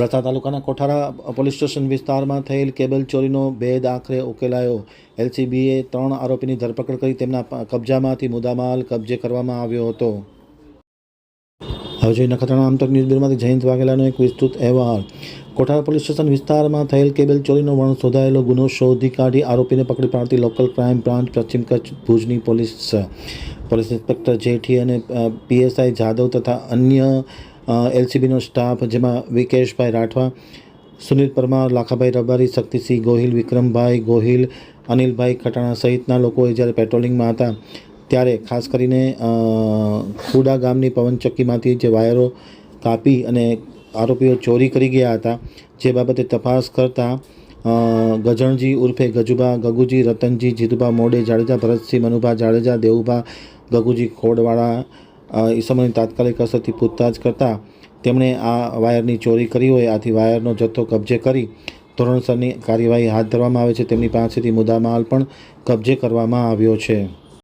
અબડાસા તાલુકાના Kothara police station વિસ્તારમાં થયેલ કેબલ ચોરીનો ભેદ આખરે ઉકેલાયો. એલસીબીએ ત્રણ આરોપીની ધરપકડ કરી તેમના કબજામાંથી મુદ્દામાલ કબજે કરવામાં આવ્યો હતો. હવે જોઈએ નખત્રાણા આમતક ન્યૂઝ બ્યુરોમાંથી જયંત વાઘેલાનો એક વિસ્તૃત અહેવાલ. કોઠારા પોલીસ સ્ટેશન વિસ્તારમાં થયેલ કેબલ ચોરીનો વણ શોધાયેલો ગુનો શોધી કાઢી આરોપીને પકડી પાડતી લોકલ ક્રાઇમ બ્રાન્ચ પશ્ચિમ કચ્છ ભુજની પોલીસ. પોલીસ ઇન્સ્પેક્ટર જેઠી અને પીએસઆઈ જાદવ તથા અન્ય એલસીબીનો સ્ટાફ જેમાં વિકેશભાઈ રાઠવા, સુનિલ પરમાર, લાખાભાઈ રબારી, શક્તિસિંહ ગોહિલ, વિક્રમભાઈ ગોહિલ, અનિલભાઈ ખટાણા સહિતના લોકોએ જ્યારે પેટ્રોલિંગમાં હતા ત્યારે ખાસ કરીને ખુડા ગામની પવનચક્કીમાંથી જે વાયરો કાપી અને આરોપીઓ ચોરી કરી ગયા હતા, જે બાબતે તપાસ કરતા ગજણજી ઉર્ફે ગજુભા, ગગુજી રતનજી, જીતુભા મોડે, જાડેજા ભરતસિંહ, મનુભા જાડેજા, દેવુભા ગગુજી ખોડવાળા અ, ઈસમોની તાત્કાલિક અસરથી પૂછતાછ કરતાં તેમણે આ વાયરની ચોરી કરી હોય આથી વાયરનો જથ્થો કબજે કરી ધોરણસરની કાર્યવાહી હાથ ધરવામાં આવે છે. તેમની પાસેથી મુદ્દામાલ પણ કબજે કરવામાં આવ્યો છે.